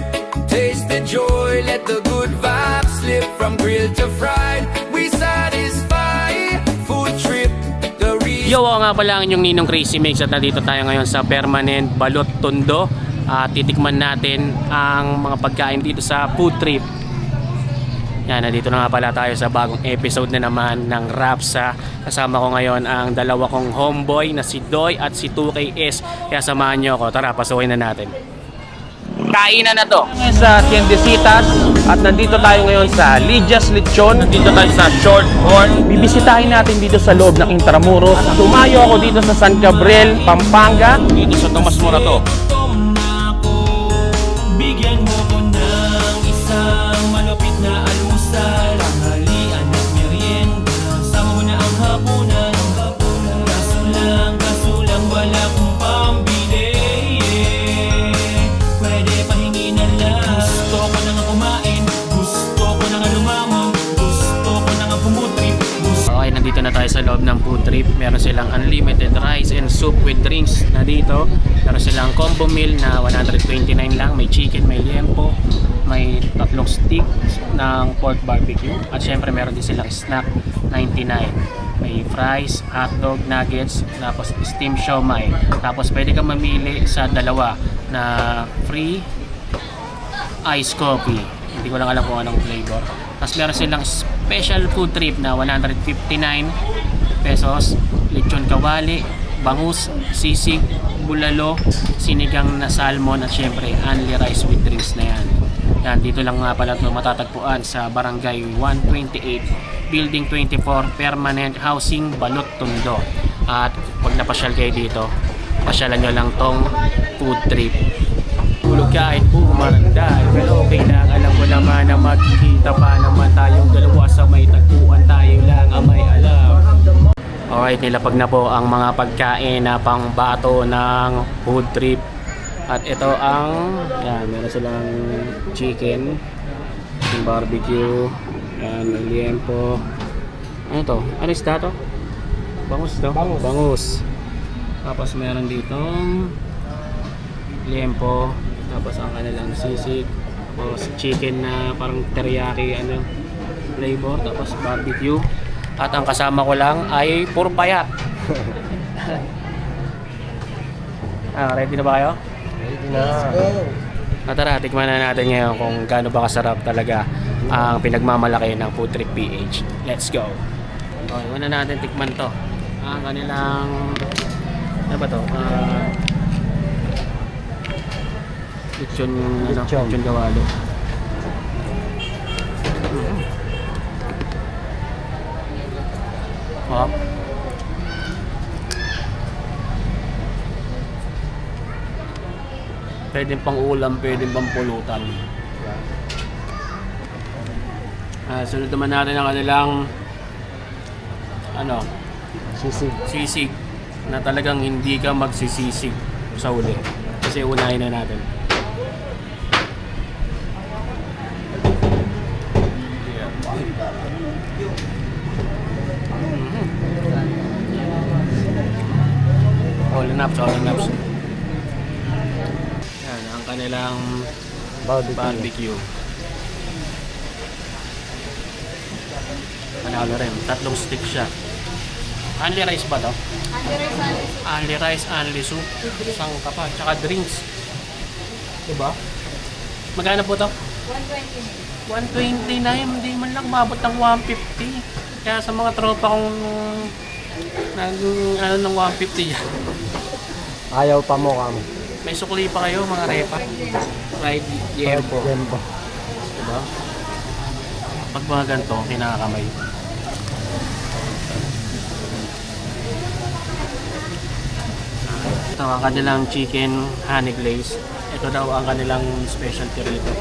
trip. Taste the joy, let the good vibes slip from grill to fried. We satisfy. Food trip, the. Yo, ako nga pala ang inyong Ninong Crazy Mix at nandito tayo ngayon sa Permanent Balot Tondo. At titikman natin ang mga pagkain dito sa food trip. Yan, nandito na nga pala tayo sa bagong episode na naman ng Rapsa. Kasama ko ngayon ang dalawa kong homeboy na si Doy at si 2KS. Kaya samahan nyo ako. Tara, pasukin na natin. Kainan na to. sa Tiendesitas at nandito tayo ngayon sa Lydia's Lechon. Nandito tayo sa Short Horn. Bibisitahin natin dito sa loob ng Intramuros. Tumayo ako dito sa San Gabriel, Pampanga. Dito sa Tomas Morato. Loob ng food trip. Meron silang unlimited rice and soup with drinks na dito. Meron silang combo meal na 129 lang. May chicken, may liempo, may tatlong stick ng pork barbecue. At syempre meron din silang snack 99. May fries, hotdog, nuggets, tapos steam siomai. Tapos pwede kang mamili sa dalawa na free ice coffee. Hindi ko lang alam kung anong flavor. Tapos meron silang special food trip na 159 pesos. Lechon kawali, bangus, sisig, bulalo, sinigang na salmon at syempre only rice with drinks na yan. Yan, dito lang nga pala ito matatagpuan sa Barangay 128, Building 24, Permanent Housing, Balot, Tondo. At pag napasyal kayo dito, pasyalan nyo lang tong food trip tulog kahit pumarandal Pero okay lang, alam ko naman na magkikita pa naman tayong dalawa sa may tagpuan Tayo lang ang may alam Alright, nilapag na po ang mga pagkain na pangbato ng food trip At ito ang, yan, meron silang chicken Yung barbecue Yan, liempo Ano to? Ano isda to? Bangus to? Bangus. Bangus. Tapos meron dito liempo, tapos ang kanilang sisig, tapos chicken na parang teriyaki ano flavor, tapos barbecue. At ang kasama ko lang ay puro payat. ah, ready na ba kayo? Ready na. Ah, tara, tikman na natin ngayon kung gaano ba kasarap talaga ang pinagmamalaki ng Food Trip PH. Let's go! Okay, una natin tikman to. Ang kanilang... Ano ba to? Ah... lechon, ano, Lechon. lechon gawalo. Oh. Pwede pang ulam, pwede pang pulutan. Ah, sunod naman natin ang kanilang ano, Sisig. sisig na talagang hindi ka magsisisig sa uli. Kasi unahin na natin. Naps, all naps. Yan, ang kanilang Barbecue. barbecue. Panalo rin. Tatlong stick siya. Only rice ba to? Only rice, only soup. Isang kapa. Tsaka drinks. Diba? Magkano po to? 129. 129. Hindi man lang mabot ng 150. Kaya sa mga tropa kong nag, ano ng 150 yan. Ayaw pa mo kamo. May sukli pa kayo mga repa. Fried yempo. Tempo. Diba? Pag mga ganito, kinakamay. Ito ang kanilang chicken honey glaze. Ito daw ang kanilang specialty rito.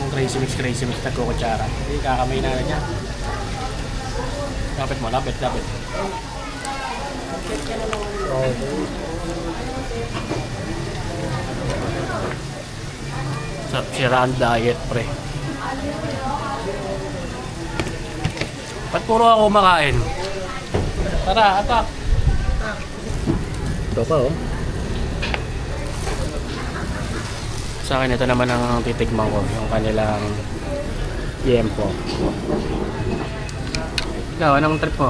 Ang crazy mix, crazy mix na kukutsara. Hindi, kakamay na niya. Lapit mo, lapit, lapit. Sa siraan diet, pre. Ba't puro ako makain? Tara, atak. Ito pa oh. Sa akin ito naman ang titikman ko, yung kanilang yempo. Ikaw, anong trip mo?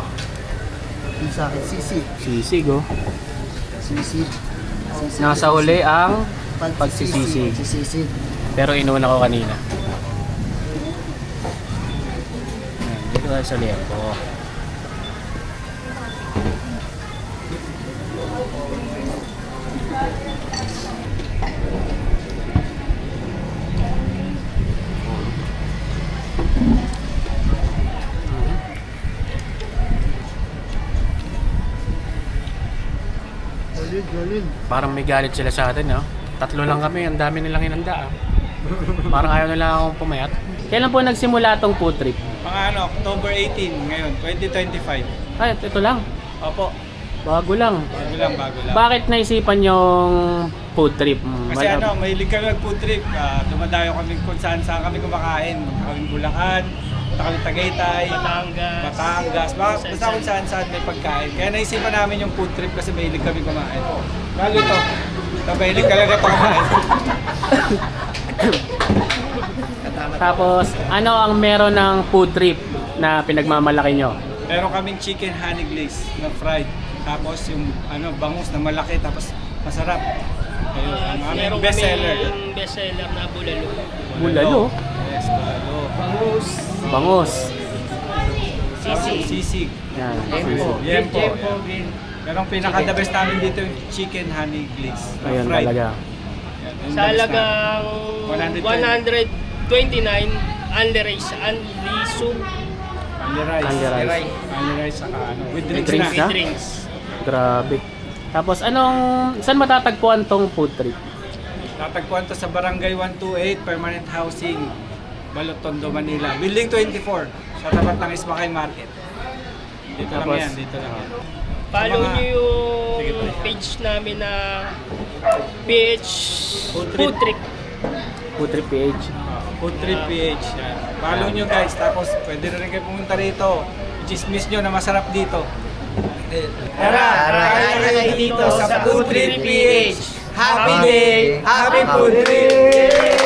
Yung sa akin, sisi. Sisig oh. Sisi. Sisi. Nasa uli ang pagsisisig. Pagsisisi. Pero inuna ko kanina. Ayan, Dito tayo sa liempo. Galing, galing. Parang may galit sila sa atin, no? Tatlo lang kami, ang dami nilang inanda. ah. Parang ayaw nila akong pumayat. Kailan po nagsimula tong food trip? Mga ano, October 18 ngayon, 2025. Ay, ito lang. Opo, Bago lang. bago lang, bago lang. Bakit naisipan yung food trip? Mm, Kasi wala- ano, mahilig kami mag food trip. Ah, dumadayo kami kung saan saan kami kumakain. Kami Bulacan, Tagaytay, Batangas, Batangas, basta, basta kung saan saan may pagkain. Kaya naisipan namin yung food trip kasi mahilig kami kumain. Lalo ito, ito mahilig talaga ito kumain. Tapos, ano ang meron ng food trip na pinagmamalaki nyo? Meron kaming chicken honey glaze na fried. Tapos yung ano, bangus na malaki tapos masarap. Ayun, ang aming best seller. yung best seller na bulalo. Bulalo? Yes, bulalo. Bangus. Bangus. Sisig. Sisig. Yan. Yempo. sisig. Yempo. Pero ang pinaka-the best namin dito yung chicken honey glaze. Ayun fried. talaga. Yan, yung Sa the best halagang 120. 129, only rice, only soup. Only rice. Only rice. Only rice saka ano. With May drinks, drinks na. na? with drinks. Grabe. Tapos, anong, saan matatagpuan tong food trip? Natagpuan to sa Barangay 128, Permanent Housing, Balot Tondo, Manila. Building 24, sa tapat ng Ismakay Market. Dito lang Tapos, yan, dito lang yan. Follow Mga- nyo Sige, yung pre. page namin na PH Food Food Trip. Trip. Food trip PH. Food Trip PH. Yan. Follow nyo guys, tapos pwede na rin kayo pumunta rito. Chismis nyo na masarap dito. Tara, tara kayo dito sa Food Trip PH. Happy day! Happy Food Trip!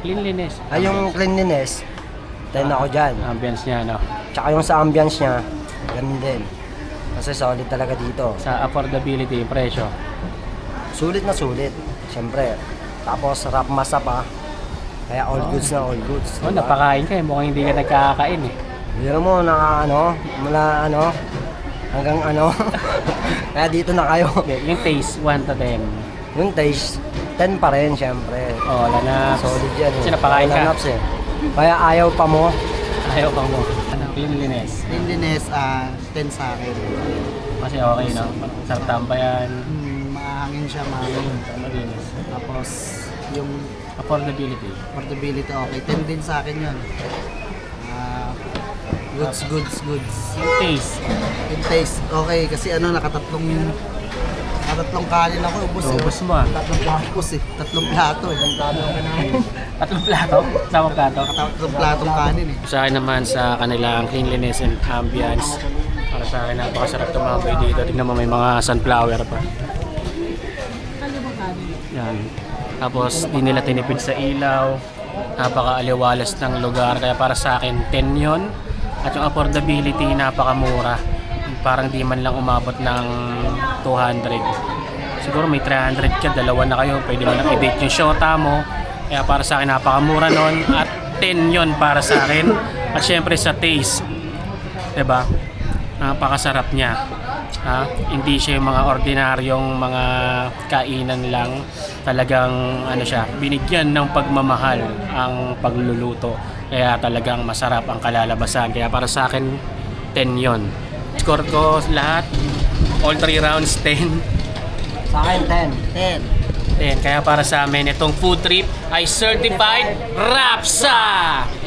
Cleanliness. Ay, yung cleanliness, 10 ako dyan. Ambience niya, no? Tsaka yung sa ambience niya, ganun din. Kasi solid talaga dito. Sa affordability, presyo. Sulit na sulit, siyempre. Tapos, rap masa pa. Kaya all goods na all goods. Oh, diba? napakain ka eh. Mukhang hindi ka nagkakain eh. Biro mo, naka ano, mula ano, hanggang ano. Kaya dito na kayo. Okay, yung taste, 1 to 10. Yung taste, 10 pa rin, siyempre. Oh, na. Solid yan. Kasi napakain Wala ka. eh. Kaya ayaw pa mo. Ayaw ka mo. Ano, cleanliness. Cleanliness, ah 10 sa akin. Kasi okay, no? Sarap tambayan. Hmm, mahangin siya, mahangin. Malinis. Tapos, yung Affordability. portability, okay. 10 din sa akin yun. Ah, goods, goods, goods. Yung taste. Yung taste, okay. Kasi ano, nakatatlong nakatatlong kanin ako, ubos eh. Ubus mo ah. Tatlong platos eh. Tatlong plato eh. Tatlong plato? Sama plato? Tatlong platong kanin eh. Sa akin naman sa kanilang cleanliness and ambience. Para sa akin napakasarap tumambay dito. Tingnan mo may mga sunflower pa. Yan. Tapos di nila tinipid sa ilaw. Napaka-aliwalas ng lugar. Kaya para sa akin 10 yon At yung affordability napakamura. Parang di man lang umabot ng 200. Siguro may 300 ka, dalawa na kayo. Pwede mo lang i-date yung shota mo. Kaya para sa akin napakamura nun. At 10 yon para sa akin. At syempre sa taste. 'di ba? Napakasarap niya. Ha? Hindi siya yung mga ordinaryong mga kainan lang. Talagang ano siya, binigyan ng pagmamahal ang pagluluto. Kaya talagang masarap ang kalalabasan. Kaya para sa akin 10 yon. Score ko lahat all 3 rounds 10. Sa akin, 10. 10. 10. Kaya para sa amin, itong food trip ay certified Rapsa!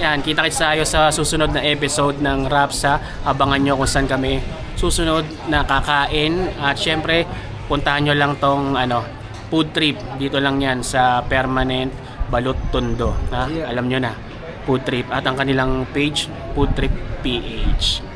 Yan, kita kits tayo sa susunod na episode ng Rapsa. Abangan nyo kung saan kami susunod na kakain. At syempre, puntahan nyo lang tong ano, food trip. Dito lang yan sa Permanent Balut Tondo. Ha? Alam nyo na, food trip. At ang kanilang page, food trip PH.